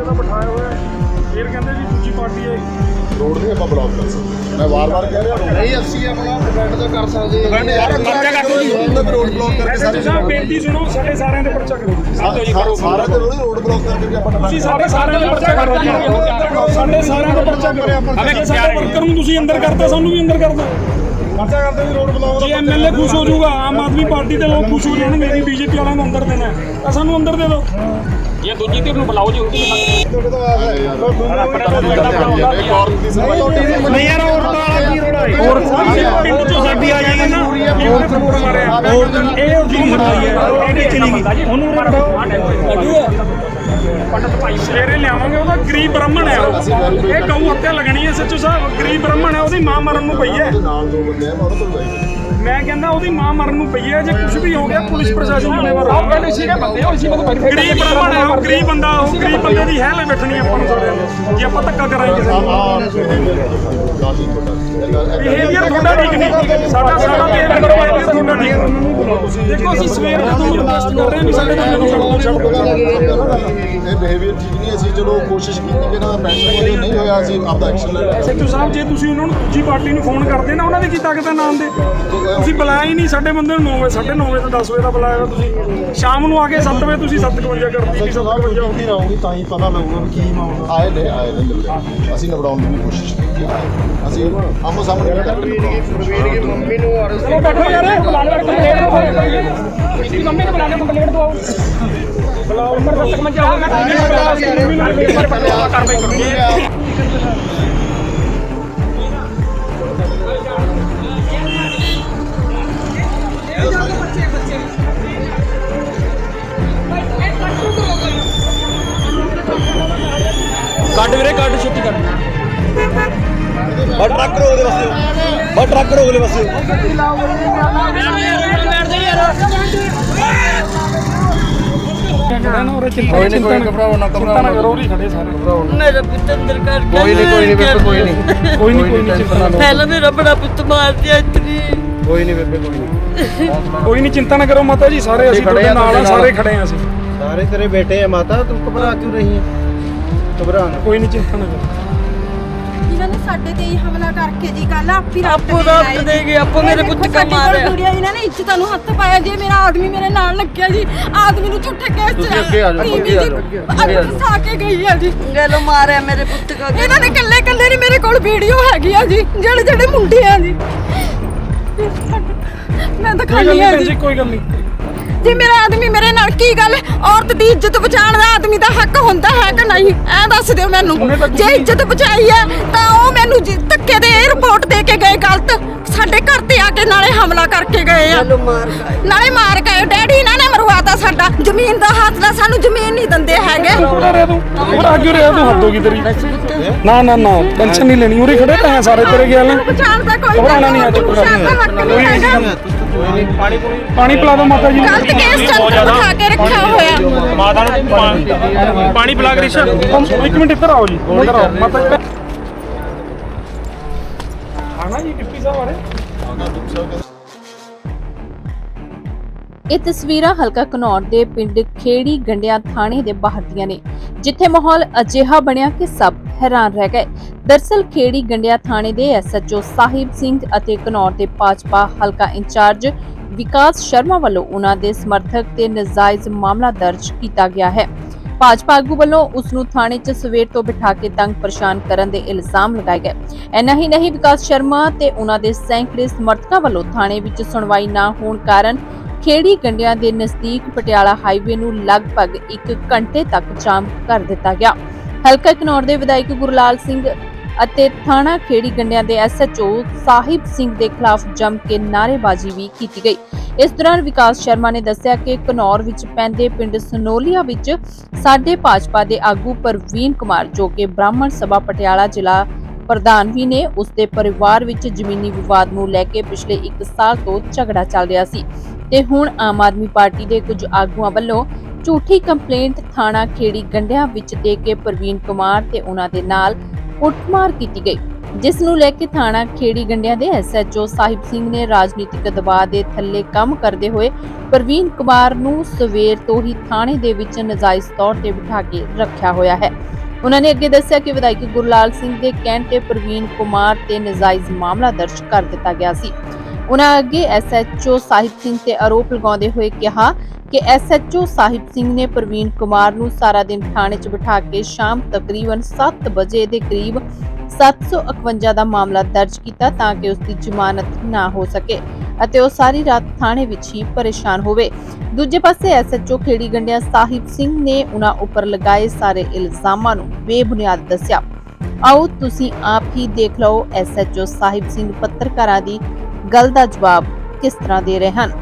ਬੰਦੇ ਦਾ ਬਿਠਾਇਆ ਹੋਇਆ ਹੈ। ਕਹਿੰਦੇ ਜੀ ਦੂਜੀ ਪਾਰਟੀ ਆਈ। ਰੋਡ ਨਹੀਂ ਆਪਾਂ ਬਲੌਕ ਕਰ ਸਕਦੇ। ਮੈਂ ਵਾਰ-ਵਾਰ ਕਹਿ ਰਿਹਾ ਰੋਡ। ਨਹੀਂ ਅਸੀਂ ਆਪਣਾ ਡਿਫੈਂਡ ਤਾਂ ਕਰ ਸਕਦੇ Defend ਯਾਰ, ਪਰਚਾ ਕੱਟ ਲਓ ਜੀ। ਰੋਡ ਬਲੌਕ ਕਰਕੇ ਸਾਰੇ ਤੁਸੀਂ ਸਾਹਿਬ ਬੇਨਤੀ ਸੁਣੋ ਸਾਡੇ ਸਾਰਿਆਂ ਦੇ ਪਰਚਾ ਕਰੋ। ਸਾਰੇ ਜੀ ਕਰੋ ਸਾਰੇ ਤੇ ਰੋਡ ਬਲੌਕ ਕਰਕੇ ਵੀ ਆਪਾਂ ਤੁਸੀਂ ਸਾਡੇ ਸਾਰਿਆਂ ਦੇ ਪਰਚਾ ਕਰੋ। ਜੀ। ਸਾਡੇ ਸਾਰਿਆਂ ਦੇ ਪਰਚਾ ਕਰੋ। ਅਬੇ ਸਾਡੇ ਵਰਕਰ ਨੂੰ ਤੁਸੀਂ ਅੰਦਰ ਕਰਤਾ ਸਾਨੂੰ ਵੀ ਅੰਦਰ ਕਰਤਾ ਦਿਓ ਪਰਚਾ ਕਰਦੇ ਵੀ ਰੋਡ ਬਲੌਕ ਜੇ ਐਮਐਲਏ ਖੁਸ਼ ਹੋ ਜਾਊਗਾ ਆਮ ਆਦਮੀ ਪਾਰਟੀ ਦੇ ਲੋਕ ਖੁਸ਼ ਹੋ ਜਾਣਗੇ ਵੀ ਬੀਜੇਪੀ ਵਾਲਿਆਂ ਨੂੰ ਅੰਦਰ ਦੇਣਾ ਤਾਂ ਸਾਨੂੰ ਅੰਦਰ ਦੇ ਦਿਓ ਇਹ ਦੂਜੀ ਧਿਰ ਨੂੰ ਬੁਲਾਓ ਜੀ ਉਹ ਵੀ ਤੁਹਾਡੇ ਤੋਂ ਆਇਆ ਹੈ ਇੱਕ ਔਰਤ ਦੀ ਸਮਝ ਨਹੀਂ ਯਾਰ ਔਰਤਾਂ ਵਾਲਾ ਕੀ ਰੋੜਾ ਹੈ ਔਰਤ ਪਿੰਡ ਚੋਂ ਸਾਡੀ ਆ ਜਾਏਗੀ ਨਾ ਇਹ ਉਹਨੇ ਥੱਪੜ ਮਾਰਿਆ ਇਹ ਉਹ ਜੀ ਮਰਦੀ ਹੈ ਇਹਨੇ ਚਲੀ ਗਈ ਉਹਨੂੰ ਰੜਾਓ ਪੰਡਤ ਭਾਈ ਸਵੇਰੇ ਲਿਆਵਾਂਗੇ ਉਹਦਾ ਗਰੀਬ ਬ੍ਰਾਹਮਣ ਹੈ ਉਹ ਇਹ ਗਊ ਲੱਗਣੀ ਹੈ ਸੱਚੂ ਸਾਹਿਬ। ਗਰੀਬ ਬ੍ਰਾਹਮਣ ਹੈ, ਉਹਦੀ ਮਾਂ ਮਰਨ ਨੂੰ ਪਈ ਹੈ। ਮੈਂ ਕਹਿੰਦਾ ਉਹਦੀ ਮਾਂ ਮਰਨ ਨੂੰ ਪਈ ਹੈ, ਜੇ ਕੁਝ ਵੀ ਹੋ ਗਿਆ, ਪੁਲਿਸ ਪ੍ਰਸ਼ਾਸਨ ਜ਼ਿੰਮੇਵਾਰ ਆਪ ਕਹਿੰਦੇ ਸੀਗੇ ਬੰਦੇ ਉਹ ਇਸੇ ਮਤਲਬ ਬੈਠੇ ਗਰੀਬ ਬ੍ਰਾਹਮਣ ਹੈ, ਉਹ ਗਰੀਬ ਬੰਦਾ, ਉਹ ਗਰੀਬ ਬੰਦੇ ਦੀ ਹੈਲ ਬੈਠਣੀ ਆਪਾਂ ਨੂੰ ਸਾਰਿਆਂ ਨੂੰ, ਜੇ ਆਪਾਂ ਧੱਕਾ ਕਰਾਂਗੇ ਕਿਸੇ ਨੂੰ। ਬਿਹੇਵੀਅਰ ਤੁਹਾਡਾ ਠੀਕ ਨਹੀਂ। ਸਾਡਾ ਸਾਡਾ ਬਿਹੇਵੀਅਰ ਤੁਹਾਡਾ ਠੀਕ ਨਹੀਂ। ਦੇਖੋ, ਅਸੀਂ ਸਵੇਰ ਤੋਂ ਤੁਹਾਨੂੰ ਕਰ ਰਹੇ ਹਾਂ ਸਾਡੇ ਬੰਦੇ ਛੱਡ ਇਹ ਬਿਹੇਵੀਅਰ ਠੀਕ ਨਹੀਂ, ਅਸੀਂ ਚਲੋ ਕੋਸ਼ਿਸ਼ ਕੀਤੀ ਕਿ ਇਹਨਾਂ ਦਾ ਨਹੀਂ ਹੋਇਆ, ਅਸੀਂ ਆਪਦਾ ਐਕਸ਼ਨ ਲੈ ਲਿਆ ਸੈਕਟਰ ਸਾਹਿਬ ਜੇ ਤੁਸੀਂ ਉਹਨਾਂ ਨੂੰ ਦੂਜੀ ਪਾਰਟੀ ਨੂੰ ਫੋਨ ਕਰਦੇ ਨਾ ਉਹਨਾਂ ਦੀ ਕੀ ਤਾਕਤ ਹੈ ਨਾਮ ਦੇ ਤੁਸੀਂ ਬੁਲਾਇਆ ਹੀ ਨਹੀਂ ਸਾਡੇ ਬੰਦੇ ਨੂੰ 9 ਵਜੇ 9:30 ਵਜੇ ਤੋਂ 10 ਵਜੇ ਦਾ ਬੁਲਾਇਆ ਤੁਸੀਂ ਸ਼ਾਮ ਨੂੰ ਆ ਕੇ 7 ਵਜੇ ਤੁਸੀਂ 7:51 ਕਰਤੀ ਵੀ 7:51 ਹੋ ਗਈ ਰਹੂਗੀ ਤਾਂ ਹੀ ਪਤਾ ਲੱਗੂਗਾ ਕੀ ਮਾਮਲਾ ਆਏ ਨੇ ਆਏ ਨੇ ਮਿਲਦੇ ਅਸੀਂ ਨਿਬੜਾਉਣ ਦੀ ਕੋਸ਼ਿਸ਼ ਕੀਤੀ। ਅਸੀਂ ਆਮੋ ਸਾਹਮਣੇ ਨਿਬੜਾਉਣ ਦੀ ਦੀ ਮੰਮੀ ਨੂੰ ਔਰ ਚਲੋ ਬੈਠੋ ਯਾਰ ਬੁਲਾ ਲੈ ਕੰਪਲੇਂਟ ਦੋ ਇਸਦੀ ਮੰਮੀ ਨੂੰ ਬੁਲਾ ਲੈ ਕੰਪਲੇਂਟ ਦੋ ਬੁਲਾਓ ਨੰਬਰ ਦਸਤਕ ਮੰਜਾ ਹੋਗਾ ਮੰਮੀ ਨੂੰ ਨੰਬਰ ਪਹਿਲਾਂ ਕਾਰਵਾਈ ਕਰੋ ਕੱਢ ਵੀਰੇ ਕੱਢ ਛੇਤੀ ਕੱਢ। ਬਾ ਟਰੱਕ ਰੋਕ ਦੇ ਵਾਸਤੇ ਬਾ ਟਰੱਕ ਰੋਕ ਕੋਈ ਨਹੀਂ ਕੋਈ ਘਬਰਾਓ ਨਾ ਘਬਰਾਓ ਨਾ ਕਰੋ ਖੜੇ ਸਾਰੇ। ਮੇਰਾ ਪੁੱਤ ਅੰਦਰ ਕਰ ਕੋਈ ਨਹੀਂ ਕੋਈ ਨਹੀਂ ਬੇਬੇ ਕੋਈ ਨਹੀਂ ਕੋਈ ਨਹੀਂ ਕੋਈ ਨਹੀਂ ਚਿੰਤਾ ਨਾ ਪਹਿਲਾਂ ਮੇਰਾ ਬੜਾ ਪੁੱਤ ਮਾਰ ਦਿਆ ਇਤਨੀ। ਕੋਈ ਨਹੀਂ ਬੇਬੇ ਕੋਈ ਨਹੀਂ ਕੋਈ ਨਹੀਂ ਚਿੰਤਾ ਨਾ ਕਰੋ ਮਾਤਾ ਜੀ ਸਾਰੇ ਅਸੀਂ ਖੜੇ ਤੁਹਾਡੇ ਨਾਲ ਆ ਸਾਰੇ। ਖੜੇ ਆ ਅਸੀਂ। ਸਾਰੇ ਤੇਰੇ ਬੇਟੇ ਆ ਮਾਤਾ ਤੂੰ ਘਬਰਾ ਕਿਉਂ ਰਹੀ ਹੈ ਘਬਰਾ ਨਾ। ਕੋਈ ਨਹੀਂ ਚਿੰਤਾ ਨਾ ਕਰੋ। ਸਾਡੇ ਤੇ ਹੀ ਹਮਲਾ ਕਰਕੇ ਜੀ ਕੱਲ ਆਪੀ ਰਾਤ ਆਪੋ ਰਾਤ ਦੇ ਗਏ, ਆਪੋ ਮੇਰੇ ਪੁੱਤ ਕਾ ਮਾਰਿਆ। ਕੁੜੀਆਂ ਇਹਨਾਂ ਨੇ ਇੱਜ਼ਤਾਂ ਨੂੰ ਹੱਥ ਪਾਇਆ ਜੇ ਮੇਰਾ ਆਦਮੀ ਮੇਰੇ ਨਾਲ ਲੱਗਿਆ ਜੀ ਆਦਮੀ ਨੂੰ ਝੂਠੇ ਕੇਸ ਚ ਤੁਸੀਂ ਅੱਗੇ ਆ ਜਾਓ, ਅੱਗੇ ਆ ਜੀ ਜਾਓ, ਅੱਗੇ ਆ ਜਾਓ। ਫਸਾ ਕੇ ਗਈ ਆ ਜੀ। ਗੈਲੋ ਮਾਰਿਆ ਮੇਰੇ ਪੁੱਤ ਕਾ ਇਹਨਾਂ ਨੇ ਕੱਲੇ ਕੱਲੇ ਨੇ ਮੇਰੇ ਕੋਲ ਵੀਡੀਓ ਹੈਗੀ ਆ ਜੀ ਜਿਹੜੇ ਜਿਹੜੇ ਮੁੰਡੇ ਆ ਜੀ। ਮੈਂ ਨਹੀਂ ਆ ਜੀ ਕੋਈ ਗੱਲ ਨਹੀਂ। ਜੀ ਮੇਰਾ ਆਦਮੀ ਮੇਰੇ ਨਾਲ ਕੀ ਗੱਲ? ਔਰਤ ਦੀ ਇੱਜ਼ਤ ਬਚਾਉਣ ਦਾ ਆਦਮੀ ਦਾ ਹੱਕ ਹੁੰਦਾ ਹੈ ਕਿ ਨਹੀਂ? ਐ ਦੱਸ ਦਿਓ ਮੈਨੂੰ। ਜੇ ਇੱਜ਼ਤ ਬਚਾਈ ਹੈ ਤਾਂ ਉਹ ਮੈਨੂੰ ਧੱਕੇ ਦੇ ਰਿਪੋਰਟ ਦੇ ਕੇ ਗਏ ਗਲਤ। ਸਾਡੇ ਘਰ ਤੇ ਆ ਕੇ ਨਾਲੇ ਹਮਲਾ ਕਰਕੇ ਗਏ ਆ। ਕਾ ਨਾਲੇ ਮਾਰ ਗਏ ਡੈਡੀ ਇਹਨਾਂ ਨੇ ਮਰਵਾਤਾ ਸਾਡਾ। ਜ਼ਮੀਨ ਦਾ ਹੱਥ ਦਾ ਸਾਨੂੰ ਜ਼ਮੀਨ ਨਹੀਂ ਦਿੰਦੇ ਹੈਗੇ। ਉਰੇ ਅੱਗੇ ਰਹਿ ਤੂੰ ਹੱਦ ਹੋ ਗਈ ਤੇਰੀ। ਨਾ ਨਾ ਨਾ ਟੈਨਸ਼ਨ ਨਹੀਂ ਲੈਣੀ। ਉਰੇ ਖੜੇ ਤਾਂ ਹੈ ਸਾਰੇ ਤੇਰੇ ਗੱਲ ਬਚਾਉਣ ਦਾ ਕੋਈ ਨਹੀਂ ਹੈ, ਚੁੱਪ ਪਾਣੀ ਪਿਲਾ ਦਿਓ ਮਾਤਾ ਜੀ ਨੂੰ। ਗਲਤ ਕੇਸ ਚੱਲ ਬਿਠਾ ਕੇ ਰੱਖਿਆ ਹੋਇਆ। ਮਾਤਾ ਨੂੰ ਪਾਣੀ ਪਿਲਾ ਕੇ ਰਿਸ਼ਾ। ਇੱਕ ਮਿੰਟ ਇੱਧਰ ਆਓ ਜੀ ਇੱਧਰ ਆਓ। ਮਾਤਾ ਜੀ ਆਣਾ ਜੀ ਕਿੱਪੀ ਸਾਹਿਬ ਆ ਰਹੇ ਇਹ ਤਸਵੀਰਾਂ ਹਲਕਾ ਘਨੌਰ ਦੇ ਪਿੰਡ ਖੇੜੀ ਗੰਡਿਆ ਥਾਣੇ ਦੇ ਬਾਹਰ ਦੀਆਂ ਨੇ ਜਿੱਥੇ ਮਾਹੌਲ ਅਜਿਹਾ ਬਣਿਆ ਕਿ ਸਭ ਹੈਰਾਨ ਰਹਿ ਗਏ। ਦਰਸਲ ਖੇੜੀ ਗੰਡਿਆ ਥਾਣੇ ਦੇ ਐਸਐਚਓ ਸਾਹਿਬ ਸਿੰਘ ਅਤੇ ਘਨੌਰ ਦੇ ਭਾਜਪਾ ਹਲਕਾ ਇੰਚਾਰਜ ਵਿਕਾਸ ਸ਼ਰਮਾ ਵੱਲੋਂ ਉਹਨਾਂ ਦੇ ਸਮਰਥਕ ਤੇ ਨਜਾਇਜ਼ ਮਾਮਲਾ ਦਰਜ ਕੀਤਾ ਗਿਆ ਹੈ। ਭਾਜਪਾ ਆਗੂ ਵੱਲੋਂ ਉਸ ਨੂੰ ਥਾਣੇ 'ਚ ਸਵੇਰ ਤੋਂ ਬਿਠਾ ਕੇ ਤੰਗ ਪਰੇਸ਼ਾਨ ਕਰਨ ਦੇ ਇਲਜ਼ਾਮ ਲਗਾਏ ਗਏ। ਇੰਨਾ ਹੀ ਨਹੀਂ, ਵਿਕਾਸ ਸ਼ਰਮਾ ਤੇ ਉਹਨਾਂ ਦੇ ਸੈਂਕੜੇ ਸਮਰਥਕਾਂ ਵੱਲੋਂ ਥਾਣੇ ਵਿੱਚ ਸੁਣਵਾਈ ਨਾ ਹੋਣ ਕਾਰਨ ਖੇੜੀ ਗੰਡਿਆਂ ਦੇ ਨਜ਼ਦੀਕ ਪਟਿਆਲਾ ਹਾਈਵੇ ਨੂੰ ਲਗਭਗ 1 ਘੰਟੇ ਤੱਕ ਜਾਮ ਕਰ ਦਿੱਤਾ ਗਿਆ। ਹਲਕਾ ਘਨੌਰ ਦੇ ਵਿਧਾਇਕ ਗੁਰਲਾਲ ਸਿੰਘ ਅਤੇ ਥਾਣਾ ਖੇੜੀ ਗੰਡਿਆਂ ਦੇ ਐਸਐਚਓ ਸਾਹਿਬ ਸਿੰਘ ਦੇ ਖਿਲਾਫ ਜੰਮ ਕੇ ਨਾਅਰੇਬਾਜ਼ੀ ਵੀ ਕੀਤੀ ਗਈ। ਇਸ ਦੌਰਾਨ ਵਿਕਾਸ ਸ਼ਰਮਾ ਨੇ ਦੱਸਿਆ ਕਿ ਘਨੌਰ ਵਿੱਚ ਪੈਂਦੇ ਪਿੰਡ ਸਨੋਲੀਆ ਵਿੱਚ ਸਾਡੇ ਭਾਜਪਾ ਦੇ ਆਗੂ ਪ੍ਰਵੀਨ ਕੁਮਾਰ, ਜੋ ਕਿ ਬ੍ਰਾਹਮਣ ਸਭਾ ਪਟਿਆਲਾ ਜ਼ਿਲ੍ਹਾ ਪ੍ਰਧਾਨ ਵੀ ਨੇ, ਉਸ ਦੇ ਪਰਿਵਾਰ ਵਿੱਚ ਜ਼ਮੀਨੀ ਵਿਵਾਦ ਨੂੰ ਲੈ ਕੇ ਪਿਛਲੇ 1 ਸਾਲ ਤੋਂ ਝਗੜਾ ਚੱਲ ਰਿਹਾ ਸੀ। ਤੇ ਹੁਣ ਆਮ ਆਦਮੀ ਪਾਰਟੀ ਦੇ ਕੁਝ ਆਗੂਆਂ ਵੱਲੋਂ ਝੂਠੀ ਕੰਪਲੇਂਟ ਥਾਣਾ ਖੇੜੀ ਗੰਡਿਆਂ ਵਿੱਚ ਦੇ ਕੇ ਪ੍ਰਵੀਨ ਕੁਮਾਰ ਤੇ ਉਹਨਾਂ ਦੇ ਨਾਲ ਕੁੱਟਮਾਰ ਕੀਤੀ ਗਈ, ਜਿਸ ਨੂੰ ਲੈ ਕੇ ਥਾਣਾ ਖੇੜੀ ਗੰਡਿਆਂ ਦੇ ਐਸਐਚਓ ਸਾਹਿਬ ਸਿੰਘ ਨੇ ਰਾਜਨੀਤਿਕ ਦਬਾਅ ਦੇ ਥੱਲੇ ਕੰਮ ਕਰਦੇ ਹੋਏ ਪ੍ਰਵੀਨ ਕੁਮਾਰ ਨੂੰ ਸਵੇਰ ਤੋਂ ਹੀ ਥਾਣੇ ਦੇ ਵਿੱਚ ਨਜਾਇਜ਼ ਤੌਰ ਤੇ ਬਿਠਾ ਕੇ ਰੱਖਿਆ ਹੋਇਆ ਹੈ। ਉਹਨਾਂ ਨੇ ਅੱਗੇ ਦੱਸਿਆ ਕਿ ਵਿਧਾਇਕ ਗੁਰਲਾਲ ਸਿੰਘ ਦੇ ਕਹਿਣ ਤੇ ਪ੍ਰਵੀਨ ਕੁਮਾਰ ਤੇ ਨਜਾਇਜ਼ ਮਾਮਲਾ ਦਰਜ ਕਰ ਦਿੱਤਾ ਗਿਆ ਸੀ। ਉਹਨਾਂ ਅੱਗੇ ਐਸਐਚਓ ਸਾਹਿਬ ਸਿੰਘ ਤੇ ਆਰੋਪ ਲਗਾਉਂਦੇ ਹੋਏ ਕਿਹਾ ਕਿ ਐਸਐਚਓ ਸਾਹਿਬ ਸਿੰਘ ਨੇ ਪ੍ਰਵੀਨ ਕੁਮਾਰ ਨੂੰ ਸਾਰਾ ਦਿਨ ਥਾਣੇ 'ਚ ਬਿਠਾ ਕੇ ਸ਼ਾਮ ਤਕਰੀਬਨ 7 ਵਜੇ ਦੇ ਕਰੀਬ 751 ਦਾ ਮਾਮਲਾ ਦਰਜ ਕੀਤਾ ਤਾਂ ਕਿ ਉਸ ਦੀ ਜ਼ਮਾਨਤ ਨਾ ਹੋ ਸਕੇ ਅਤੇ ਉਹ ਸਾਰੀ ਰਾਤ ਥਾਣੇ ਵਿੱਚ ਹੀ ਪਰੇਸ਼ਾਨ ਹੋਵੇ। ਦੂਜੇ ਪਾਸੇ ਐਸਐਚਓ ਖੇੜੀ ਗੰਡਿਆ ਸਾਹਿਬ ਸਿੰਘ ਨੇ ਉਹਨਾਂ ਉੱਪਰ ਲਗਾਏ ਸਾਰੇ ਇਲਜ਼ਾਮਾਂ ਨੂੰ ਬੇਬੁਨਿਆਦ ਦੱਸਿਆ। ਆਓ ਤੁਸੀਂ ਆਪ ਹੀ ਦੇਖ ਲਓ ਐਸਐਚਓ ਸਾਹਿਬ ਸਿੰਘ ਪੱਤਰਕਾਰਾਂ ਦੀ ਗੱਲ ਦਾ ਜਵਾਬ ਕਿਸ ਤਰ੍ਹਾਂ ਦੇ ਰਹੇ ਹਨ?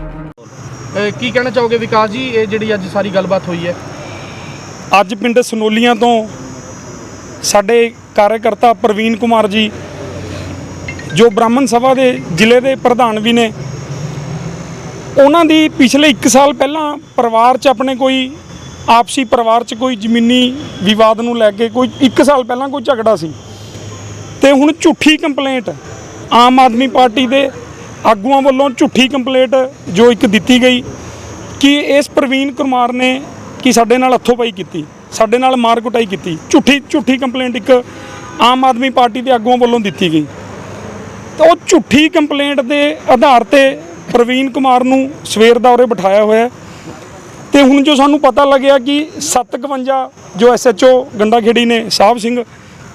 ਕੀ ਕਹਿਣਾ ਚਾਹੋਗੇ ਵਿਕਾਸ ਜੀ? ਇਹ ਜਿਹੜੀ ਅੱਜ ਸਾਰੀ ਗੱਲਬਾਤ ਹੋਈ ਹੈ। ਅੱਜ ਪਿੰਡ ਸਨੋਲੀਆਂ ਤੋਂ ਸਾਡੇ ਕਾਰਜਕਰਤਾ ਪ੍ਰਵੀਨ ਕੁਮਾਰ ਜੀ ਜੋ ਬ੍ਰਾਹਮਣ ਸਭਾ ਦੇ ਜ਼ਿਲ੍ਹੇ ਦੇ ਪ੍ਰਧਾਨ ਵੀ ਨੇ ਉਹਨਾਂ ਦੀ ਪਿਛਲੇ 1 ਸਾਲ ਪਹਿਲਾਂ ਪਰਿਵਾਰ 'ਚ ਆਪਣੇ ਕੋਈ ਆਪਸੀ ਪਰਿਵਾਰ 'ਚ ਕੋਈ ਜ਼ਮੀਨੀ ਵਿਵਾਦ ਨੂੰ ਲੈ ਕੇ ਕੋਈ 1 ਸਾਲ ਪਹਿਲਾਂ ਕੋਈ ਝਗੜਾ ਸੀ। ਤੇ ਹੁਣ ਝੂਠੀ ਕੰਪਲੇਂਟ ਆਮ ਆਦਮੀ ਪਾਰਟੀ ਦੇ ਆਗੂਆਂ ਵੱਲੋਂ ਝੂਠੀ ਕੰਪਲੇਂਟ ਜੋ ਇੱਕ ਦਿੱਤੀ ਗਈ ਕਿ ਇਸ ਪ੍ਰਵੀਨ ਕੁਮਾਰ ਨੇ ਕਿ ਸਾਡੇ ਨਾਲ ਹੱਥੋਂ-ਪਾਈ ਕੀਤੀ, ਸਾਡੇ ਨਾਲ ਮਾਰ ਕੁਟਾਈ ਕੀਤੀ। ਝੂਠੀ ਝੂਠੀ ਕੰਪਲੇਂਟ ਇੱਕ ਆਮ ਆਦਮੀ ਪਾਰਟੀ ਦੇ ਆਗੂਆਂ ਵੱਲੋਂ ਦਿੱਤੀ ਗਈ। ਤਾਂ ਉਹ ਝੂਠੀ ਕੰਪਲੇਂਟ ਦੇ ਆਧਾਰ ਤੇ ਪ੍ਰਵੀਨ ਕੁਮਾਰ ਨੂੰ ਸਵੇਰ ਦਾ ਉਰੇ ਬਿਠਾਇਆ ਹੋਇਆ ਹੈ। ਤੇ ਹੁਣ ਜੋ ਸਾਨੂੰ ਪਤਾ ਲੱਗਿਆ ਕਿ 751 ਜੋ ਐਸਐਚਓ ਗੰਡਾਖੇੜੀ ਨੇ, ਸਾਹਿਬ ਸਿੰਘ,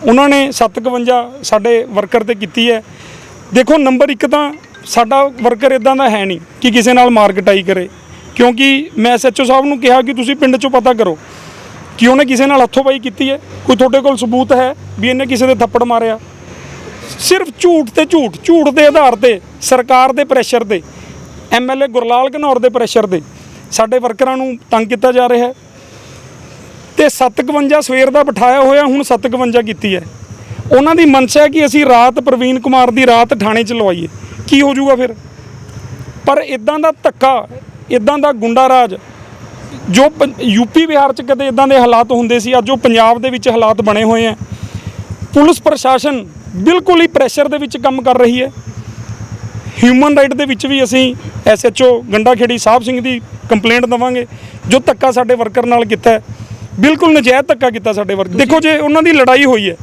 ਉਹਨਾਂ ਨੇ 751 ਸਾਡੇ ਵਰਕਰ ਤੇ ਕੀਤੀ ਹੈ। ਦੇਖੋ, ਨੰਬਰ 1 ਤਾਂ ਸਾਡਾ ਵਰਕਰ ਇਦਾਂ ਦਾ ਹੈ ਨਹੀਂ ਕਿ ਕਿਸੇ ਨਾਲ ਮਾਰ ਕਟਾਈ ਕਰੇ। ਕਿਉਂਕਿ ਮੈਂ ਐਸਐਚਓ ਸਾਹਿਬ ਨੂੰ ਕਿਹਾ ਕਿ ਤੁਸੀਂ ਪਿੰਡ 'ਚੋਂ ਪਤਾ ਕਰੋ ਕਿ ਉਹਨੇ ਕਿਸੇ ਨਾਲ ਹੱਥੋਂ ਪਾਈ ਕੀਤੀ ਹੈ। ਕੋਈ ਤੁਹਾਡੇ ਕੋਲ ਸਬੂਤ ਹੈ ਵੀ ਇਹਨੇ ਕਿਸੇ ਦੇ ਥੱਪੜ ਮਾਰਿਆ? ਸਿਰਫ ਝੂਠ ਤੇ ਝੂਠ ਝੂਠ ਦੇ ਆਧਾਰ ਤੇ, ਸਰਕਾਰ ਦੇ ਪ੍ਰੈਸ਼ਰ ਤੇ ਐਮਐਲਏ ਗੁਰਲਾਲ ਘਨੌਰ ਦੇ ਪ੍ਰੈਸ਼ਰ ਤੇ ਸਾਡੇ ਵਰਕਰਾਂ ਨੂੰ ਤੰਗ ਕੀਤਾ ਜਾ ਰਿਹਾ ਹੈ। ਤੇ 751 ਸਵੇਰ ਦਾ ਬਿਠਾਇਆ ਹੋਇਆ, ਹੁਣ 751 ਕੀਤੀ ਹੈ। ਉਹਨਾਂ ਦੀ ਮਨਸ਼ਾ ਹੈ ਕਿ ਅਸੀਂ ਰਾਤ ਪ੍ਰਵੀਨ ਕੁਮਾਰ ਦੀ ਰਾਤ ਥਾਣੇ 'ਚ ਲਵਾਈਏ। ਕੀ ਹੋ ਜਾਊਗਾ ਫਿਰ? ਪਰ ਇਦਾਂ ਦਾ ਧੱਕਾ ਇਦਾਂ ਦਾ ਗੁੰਡਾ ਰਾਜ ਜੋ ਯੂਪੀ ਬਿਹਾਰ 'ਚ ਕਦੇ ਇਦਾਂ ਦੇ ਹਾਲਾਤ ਹੁੰਦੇ ਸੀ ਅੱਜ ਉਹ ਪੰਜਾਬ ਦੇ ਵਿੱਚ ਹਾਲਾਤ ਬਣੇ ਹੋਏ ਆ ਪੁਲਿਸ ਪ੍ਰਸ਼ਾਸਨ ਬਿਲਕੁਲ ਹੀ ਪ੍ਰੈਸ਼ਰ ਦੇ ਵਿੱਚ ਕੰਮ ਕਰ ਰਹੀ ਹੈ। ਹਿਊਮਨ ਰਾਈਟ ਦੇ ਵਿੱਚ ਵੀ ਅਸੀਂ ਐਸਐਚਓ ਗੰਡਾਖੇੜੀ ਸਾਹਿਬ ਸਿੰਘ ਦੀ ਕੰਪਲੇਂਟ ਦਵਾਂਗੇ ਜੋ ਧੱਕਾ ਸਾਡੇ ਵਰਕਰ ਨਾਲ ਕੀਤਾ ਬਿਲਕੁਲ ਨਜਾਇਜ਼ ਧੱਕਾ ਕੀਤਾ ਸਾਡੇ ਵਰਕਰ ਦੇਖੋ ਜੇ ਉਹਨਾਂ ਦੀ ਲੜਾਈ ਹੋਈ ਹੈ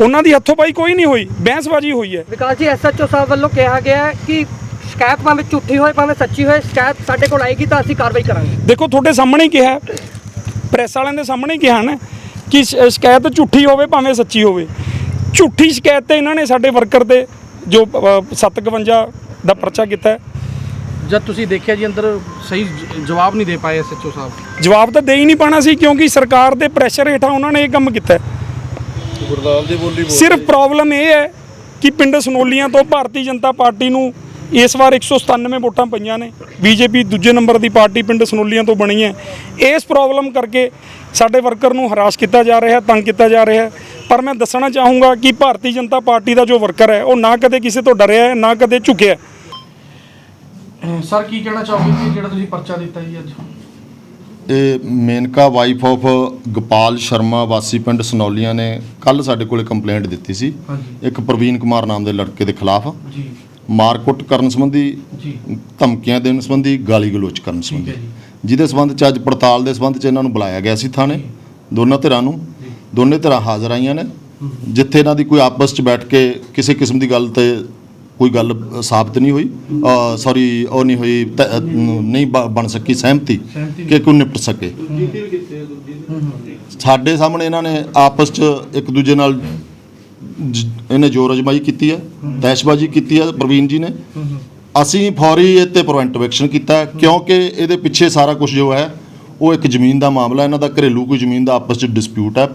ਉਹਨਾਂ ਦੀ ਹੱਥੋਂ ਪਾਈ ਕੋਈ ਨਹੀਂ ਹੋਈ ਬਹਿਸਬਾਜ਼ੀ ਹੋਈ ਹੈ। ਵਿਕਾਸ ਜੀ ਐਸਐਚਓ ਸਾਹਿਬ ਵੱਲੋਂ ਕਿਹਾ ਗਿਆ ਹੈ ਕਿ ਸ਼ਿਕਾਇਤ ਭਾਵੇਂ ਝੂਠੀ ਹੋਏ ਭਾਵੇਂ ਸੱਚੀ ਹੋਏ ਸ਼ਿਕਾਇਤ ਸਾਡੇ ਕੋਲ ਆਏਗੀ ਤਾਂ ਅਸੀਂ ਕਾਰਵਾਈ ਕਰਾਂਗੇ। ਦੇਖੋ ਤੁਹਾਡੇ ਸਾਹਮਣੇ ਹੀ ਕਿਹਾ ਪ੍ਰੈਸ ਵਾਲਿਆਂ ਦੇ ਸਾਹਮਣੇ ਹੀ ਕਿਹਾ ਨਾ ਕਿ ਸ਼- ਸ਼ਿਕਾਇਤ ਝੂਠੀ ਹੋਵੇ ਭਾਵੇਂ ਸੱਚੀ ਹੋਵੇ। ਝੂਠੀ ਸ਼ਿਕਾਇਤ ਤੇ ਇਹਨਾਂ ਨੇ ਸਾਡੇ ਵਰਕਰ ਤੇ ਜੋ ਅ, 751 ਦਾ ਪਰਚਾ ਕੀਤਾ ਹੈ। ਜਦ ਤੁਸੀਂ ਦੇਖਿਆ ਜੀ ਅੰਦਰ ਸਹੀ ਜ- ਜਵਾਬ ਨਹੀਂ ਦੇ ਪਾਏ ਐਸਐਚਓ ਸਾਹਿਬ। ਜਵਾਬ ਤਾਂ ਦੇ ਹੀ ਨਹੀਂ ਪਾਣਾ ਸੀ ਕਿਉਂਕਿ ਸਰਕਾਰ ਦੇ ਪ੍ਰੈਸ਼ਰ ਹੇਠਾਂ ਉਹਨਾਂ ਨੇ ਇਹ ਕੰਮ ਕੀਤਾ ਹੈ। ਗੁਰਦਾਲ ਦੀ ਬੋਲੀ ਸਿਰਫ ਪ੍ਰੋਬਲਮ ਇਹ ਹੈ ਕਿ ਪਿੰਡ ਸਨੋਲੀਆਂ ਤੋਂ ਭਾਰਤੀ ਜਨਤਾ ਪਾਰਟੀ ਨੂੰ ਇਸ ਵਾਰ 197 ਵੋਟਾਂ ਪਈਆਂ ਨੇ। ਬੀਜੇਪੀ ਦੂਜੇ ਨੰਬਰ ਦੀ ਪਾਰਟੀ ਪਿੰਡ ਸਨੋਲੀਆਂ ਤੋਂ ਬਣੀ ਹੈ। ਇਸ ਪ੍ਰੋਬਲਮ ਕਰਕੇ ਸਾਡੇ ਵਰਕਰ ਨੂੰ ਹਰਾਸ ਕੀਤਾ ਜਾ ਰਿਹਾ ਹੈ ਤੰਗ ਕੀਤਾ ਜਾ ਰਿਹਾ ਹੈ। ਪਰ ਮੈਂ ਦੱਸਣਾ ਚਾਹੂੰਗਾ ਕਿ ਭਾਰਤੀ ਜਨਤਾ ਪਾਰਟੀ ਦਾ ਜੋ ਵਰਕਰ ਹੈ ਉਹ ਨਾ ਕਦੇ ਕਿਸੇ ਤੋਂ ਡਰਿਆ ਹੈ ਨਾ ਕਦੇ ਝੁਕਿਆ ਹੈ। ਸਰ ਕੀ ਕਹਿਣਾ ਚਾਹੋਗੇ ਜਿਹੜਾ ਤੁਸੀਂ ਪਰਚਾ ਦਿੱਤਾ ਜੀ ਅੱਜ? ਇਹ ਮੇਨਕਾ ਵਾਈਫ ਆਫ ਗੋਪਾਲ ਸ਼ਰਮਾ ਵਾਸੀ ਪਿੰਡ ਸਨੌਲੀਆਂ ਨੇ ਕੱਲ ਸਾਡੇ ਕੋਲੇ ਕੰਪਲੇਂਟ ਦਿੱਤੀ ਸੀ। ਇੱਕ ਪ੍ਰਵੀਨ ਕੁਮਾਰ ਨਾਮ ਦੇ ਲੜਕੇ ਦੇ ਖਿਲਾਫ ਜੀ। ਮਾਰਕੁੱਟ ਕਰਨ ਸੰਬੰਧੀ ਜੀ। ਧਮਕੀਆਂ ਦੇਣ ਸੰਬੰਧੀ ਗਾਲੀ ਗਲੋਚ ਕਰਨ ਸੰਬੰਧੀ। ਜਿਹਦੇ ਸੰਬੰਧ ਚ ਅੱਜ ਪੜਤਾਲ ਦੇ ਸੰਬੰਧ ਚ ਇਹਨਾਂ ਨੂੰ ਬੁਲਾਇਆ ਗਿਆ ਸੀ ਥਾਣੇ। ਦੋਨਾਂ ਧਿਰਾਂ ਨੂੰ। ਦੋਨੇ ਧਿਰਾਂ ਹਾਜ਼ਰ ਆਈਆਂ ਨੇ। ਜਿੱਥੇ ਇਹਨਾਂ ਦੀ ਕੋਈ ਆਪਸ ਚ ਬੈਠ ਕੇ ਕਿਸੇ ਕਿਸਮ ਦੀ ਗੱਲ ਤੇ ਕੋਈ ਗੱਲ ਸਾਬਤ ਨਹੀਂ ਹੋਈ। ਸੌਰੀ ਉਹ ਨਹੀਂ ਹੋਈ ਨਹੀਂ ਬ- ਬਣ ਸਕੀ ਸਹਿਮਤੀ ਸਹਿਮਤੀ ਕਿ ਕੋਈ ਨਿਪਟ ਸਕੇ। ਸਾਡੇ ਸਾਹਮਣੇ ਇਹਨਾਂ ਨੇ ਆਪਸ ਚ ਇੱਕ ਦੂਜੇ ਨਾਲ ਇਹਨੇ ਜੋਰ ਅਜਮਾਈ ਕੀਤੀ ਹੈ ਦਹਿਸ਼ਬਾਜ਼ੀ ਕੀਤੀ ਹੈ, ਪ੍ਰਵੀਨ ਜੀ ਨੇ। ਅਸੀਂ ਫੌਰੀ ਇਹ ਤੇ ਪ੍ਰੀਵੈਂਟਿਵ ਐਕਸ਼ਨ ਕੀਤਾ ਕਿਉਂਕਿ ਇਹਦੇ ਪਿੱਛੇ ਸਾਰਾ ਕੁਝ ਜੋ ਹੈ, ਉਹ ਇੱਕ ਜ਼ਮੀਨ ਦਾ ਮਾਮਲਾ, ਇਹਨਾਂ ਦਾ ਘਰੇਲੂ ਕੋਈ ਜ਼ਮੀਨ ਦਾ ਆਪਸ ਚ ਡਿਸਪਿਊਟ ਹੈ।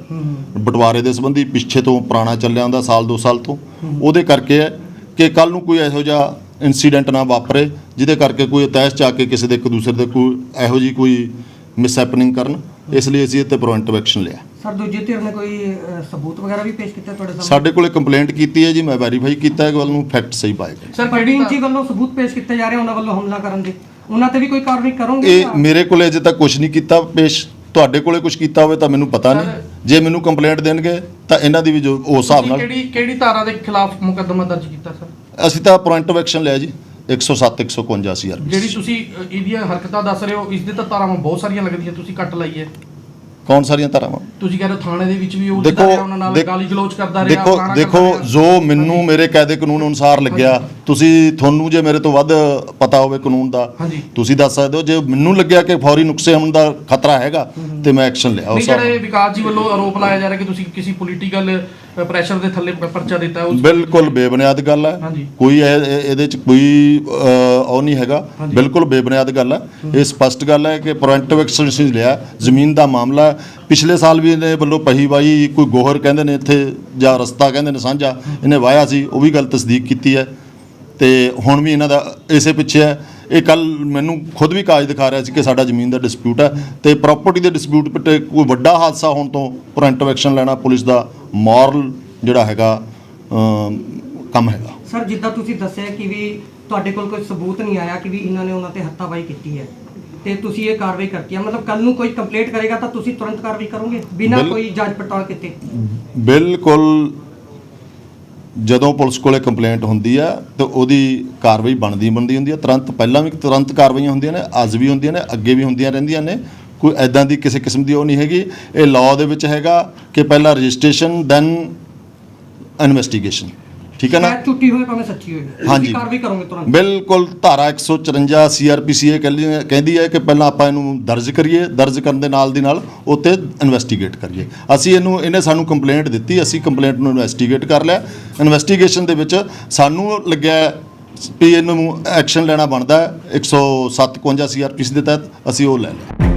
ਬਟਵਾਰੇ ਦੇ ਸੰਬੰਧੀ ਪਿੱਛੇ ਤੋਂ ਪੁਰਾਣਾ ਚੱਲਿਆ ਹੁੰਦਾ, ਸਾਲ 2 ਸਾਲ ਤੋਂ। ਉਹਦੇ ਕਰਕੇ ਹੈ ਕਿ ਕੱਲ ਨੂੰ ਕੋਈ ਇਹੋ ਜਿਹਾ ਇਨਸੀਡੈਂਟ ਨਾ ਵਾਪਰੇ ਜਿਹਦੇ ਕਰਕੇ ਕੋਈ ਇਤਿਹਾਸ ਚ ਆ ਕੇ ਕਿਸੇ ਦੇ ਇੱਕ ਦੂਸਰੇ ਦੇ ਕੋਈ ਇਹੋ ਜੀ ਕੋਈ ਮਿਸਹੈਪਨਿੰਗ ਕਰਨ। ਇਸ ਲਈ ਅਸੀਂ ਇਹ ਤੇ ਪ੍ਰੀਵੈਂਟਿਵ ਐਕਸ਼ਨ ਲਿਆ। ਸਰ ਦੂਜੀ ਧਿਰ ਨੇ ਕੋਈ ਸਬੂਤ ਵਗੈਰਾ ਵੀ ਪੇਸ਼ ਕੀਤਾ ਤੁਹਾਡੇ ਸਾਹਮਣੇ? ਸਾਡੇ ਕੋਲੇ ਕੰਪਲੇਂਟ ਕੀਤੀ ਹੈ ਜੀ ਮੈਂ ਵੈਰੀਫਾਈ ਕੀਤਾ ਹੈ ਕਿ ਵੱਲ ਨੂੰ ਫੈਕਟ ਸਹੀ ਪਾਏਗਾ ਸਰ ਪ੍ਰਵੀਨ ਜੀ ਵੱਲੋਂ ਸਬੂਤ ਪੇਸ਼ ਕੀਤੇ ਜਾ ਰਹੇ ਉਹਨਾਂ ਵੱਲੋਂ ਹਮਲਾ ਕਰਨ ਦੇ। ਉਹਨਾਂ ਤੇ ਵੀ ਕੋਈ ਕਾਰਵਾਈ ਕਰੋਗੇ ਇਹ ਮੇਰੇ ਕੋਲੇ ਅਜੇ ਤੱਕ ਕੁਝ ਨਹੀਂ ਕੀਤਾ ਪੇਸ਼। ਤੁਹਾਡੇ ਕੋਲੇ ਕੁਝ ਕੀਤਾ ਹੋਵੇ ਤਾਂ ਮੈਨੂੰ ਪਤਾ ਨਹੀਂ। ਜੇ ਮੈਨੂੰ ਕੰਪਲੇਂਟ ਦੇਣਗੇ ਤਾਂ ਇਹਨਾਂ ਦੀ ਵੀ ਜੋ ਉਸ ਹਿਸਾਬ ਨਾਲ ਕਿਹੜੀ ਕਿਹੜੀ ਧਾਰਾ ਦੇ ਖਿਲਾਫ ਮੁਕੱਦਮਾ ਦਰਜ ਕੀਤਾ ਸਰ? ਅਸੀਂ ਤਾਂ ਪ੍ਰੀਵੈਂਟਿਵ ਐਕਸ਼ਨ ਲਿਆ ਜੀ 107 151 ਸੀ ਜਿਹੜੀ ਤੁਸੀਂ ਇਹਦੀਆਂ ਹਰਕਤਾਂ ਦੱਸ ਰਹੇ ਹੋ ਇਸ ਦੇ ਤਾਂ ਧਾਰਾਵਾਂ ਬਹੁਤ ਸਾਰੀਆਂ ਲੱਗਦੀਆਂ ਤੁਸੀਂ ਕੱਟ ਲਾਈ ਹੈ ਕੌਣ ਸਾਰੀਆਂ ਧਾਰਾਵਾਂ ਤੁਸੀਂ ਕਹਿੰਦੇ ਥਾਣੇ ਦੇ ਵਿੱਚ ਵੀ ਉਹ ਦੇਖੋ ਉਹਨਾਂ ਨਾਲ ਦੇਖ- ਗਾਲੀ ਗਲੋਚ ਕਰਦਾ ਰਿਹਾ ਦੇਖੋ। ਜੋ ਮੈਨੂੰ ਮੇਰੇ ਕਾਇਦੇ ਕਾਨੂੰਨ ਅਨੁਸਾਰ ਲੱਗਿਆ ਤੁਸੀਂ ਤੁਹਾਨੂੰ ਜੇ ਮੇਰੇ ਤੋਂ ਵੱਧ ਪਤਾ ਹੋਵੇ ਕਾਨੂੰਨ ਦਾ। ਤੁਸੀਂ ਦੱਸ ਸਕਦੇ ਹੋ ਜੇ ਮੈਨੂੰ ਲੱਗਿਆ ਕਿ ਫੌਰੀ ਨੁਕਸੇ ਹੋਣ ਦਾ ਖਤਰਾ ਹੈਗਾ ਤੇ ਮੈਂ ਐਕਸ਼ਨ ਲਿਆ ਉਸ ਜਿਹੜੇ। ਵਿਕਾਸ ਜੀ ਵੱਲੋਂ ਆਰੋਪ ਲਾਇਆ ਜਾ ਰਿਹਾ ਕਿ ਤੁਸੀਂ ਕਿਸੇ ਪੋਲੀਟੀਕਲ ਪ੍ਰੈਸ਼ਰ ਦੇ ਥੱਲੇ ਪਰਚਾ ਦਿੱਤਾ ਉਸ ਬਿਲਕੁਲ ਬੇਬੁਨਿਆਦ ਗੱਲ ਹੈ। ਕੋਈ ਇਹ- ਇਹ- ਇਹਦੇ ਚ ਕੋਈ ਉਹ ਨਹੀਂ ਹੈਗਾ ਬਿਲਕੁਲ ਬੇਬੁਨਿਆਦ ਗੱਲ ਹੈ ਇਹ ਸਪਸ਼ਟ ਗੱਲ ਹੈ ਕਿ ਪ੍ਰੀਵੈਂਟਿਵ ਐਕਸ਼ਨ ਲਿਆ ਜ਼ਮੀਨ ਦਾ ਮਾਮਲਾ। ਪਿਛਲੇ ਸਾਲ ਵੀ ਇਹਨੇ ਵੱਲੋਂ ਪਹੀਵਾਈ ਕੋਈ ਗੋਹਰ ਕਹਿੰਦੇ ਨੇ ਇੱਥੇ ਜਾਂ ਰਸਤਾ ਕਹਿੰਦੇ ਨੇ ਸਾਂਝਾ, ਇਹਨੇ ਵਾਇਆ ਸੀ, ਉਹ ਵੀ ਗੱਲ ਤਸਦੀਕ ਕੀਤੀ ਹੈ। ਤੇ ਹੁਣ ਵੀ ਇਹਨਾਂ ਦਾ ਇਸੇ ਪਿੱਛੇ ਹੈ। ਇਹ ਕੱਲ ਮੈਨੂੰ ਖੁਦ ਵੀ ਕਾਜ ਦਿਖਾ ਰਿਹਾ ਸੀ ਕਿ ਸਾਡਾ ਜ਼ਮੀਨ ਦਾ ਡਿਸਪਿਊਟ ਹੈ ਤੇ ਪ੍ਰਾਪਰਟੀ ਦੇ ਡਿਸਪਿਊਟ ਪਿੱਟੇ ਕੋਈ ਵੱਡਾ ਹਾਦਸਾ ਹੋਣ ਤੋਂ ਪ੍ਰੀਵੈਂਟਿਵ ਐਕਸ਼ਨ ਲੈਣਾ ਪੁਲਿਸ ਦਾ ਮੋਰਲ ਜਿਹੜਾ ਹੈਗਾ ਕੰਮ ਹੈਗਾ। ਸਰ, ਜਿੱਦਾਂ ਤੁਸੀਂ ਦੱਸਿਆ ਕਿ ਵੀ ਤੁਹਾਡੇ ਕੋਲ ਕੋਈ ਸਬੂਤ ਨਹੀਂ ਆਇਆ ਕਿ ਵੀ ਇਹਨਾਂ ਨੇ ਉਹਨਾਂ ਤੇ ਹੱਤਾਬਾਈ ਕੀਤੀ ਹੈ। ਤੇ ਤੁਸੀਂ ਇਹ ਕਾਰਵਾਈ ਕਰਤੀ ਹੈ ਮਤਲਬ ਕੱਲ ਨੂੰ ਕੋਈ ਕੰਪਲੇਂਟ ਕਰੇਗਾ ਤਾਂ ਤੁਸੀਂ ਤੁਰੰਤ ਕਾਰਵਾਈ ਕਰੋਗੇ? ਬਿਨਾਂ ਬਿਲ- ਕੋਈ ਜਾਂਚ ਪੜਤਾਲ ਕੀਤੇ? ਬਿਲਕੁਲ ਜਦੋਂ ਪੁਲਿਸ ਕੋਲੇ ਕੰਪਲੇਂਟ ਹੁੰਦੀ ਹੈ ਤੇ ਉਹਦੀ ਕਾਰਵਾਈ ਬਣਦੀ ਬਣਦੀ ਹੁੰਦੀ ਹੈ ਤੁਰੰਤ ਪਹਿਲਾਂ ਵੀ ਤੁਰੰਤ ਕਾਰਵਾਈਆਂ ਹੁੰਦੀਆਂ ਨੇ ਅੱਜ ਵੀ ਹੁੰਦੀਆਂ ਨੇ ਅੱਗੇ ਵੀ ਹੁੰਦੀਆਂ ਰਹਿੰਦੀਆਂ ਨੇ। ਕੋਈ ਐਦਾਂ ਦੀ ਕਿਸੇ ਕਿਸਮ ਦੀ ਉਹ ਨਹੀਂ ਹੈਗੀ। ਇਹ ਲਾਅ ਦੇ ਵਿੱਚ ਹੈਗਾ ਕਿ ਪਹਿਲਾਂ ਰਜਿਸਟ੍ਰੇਸ਼ਨ ਦੈਨ ਇਨਵੈਸਟੀਗੇਸ਼ਨ ਠੀਕ ਹੈ ਨਾ? ਸ਼ਾਇਦ ਝੂਠੀ ਹੋਵੇ ਭਾਵੇਂ ਸੱਚੀ ਹੋਵੇ। ਹਾਂਜੀ। ਕਾਰਵਾਈ ਕਰੋਗੇ ਤੁਰੰਤ। ਬਿਲਕੁਲ ਧਾਰਾ 154 ਸੀਆਰਪੀਸੀ ਇਹ ਕਹਿੰਦੀ ਹੈ- ਕਹਿੰਦੀ ਹੈ ਕਿ ਪਹਿਲਾਂ ਆਪਾਂ ਇਹਨੂੰ ਦਰਜ ਕਰੀਏ ਦਰਜ ਕਰਨ ਦੇ ਨਾਲ ਦੀ ਨਾਲ ਉੱਤੇ ਇਨਵੈਸਟੀਗੇਟ ਕਰੀਏ। ਅਸੀਂ ਇਹਨੂੰ ਇਹਨੇ ਸਾਨੂੰ ਕੰਪਲੇਂਟ ਦਿੱਤੀ ਅਸੀਂ ਕੰਪਲੇਂਟ ਨੂੰ ਇਨਵੈਸਟੀਗੇਟ ਕਰ ਲਿਆ। ਇਨਵੈਸਟੀਗੇਸ਼ਨ ਦੇ ਵਿੱਚ ਸਾਨੂੰ ਲੱਗਿਆ ਵੀ ਇਹਨੂੰ ਐਕਸ਼ਨ ਲੈਣਾ ਬਣਦਾ ਹੈ। 157 ਸੀਆਰਪੀਸੀ ਦੇ ਤਹਿਤ ਅਸੀਂ ਉਹ ਲੈ ਲਿਆ।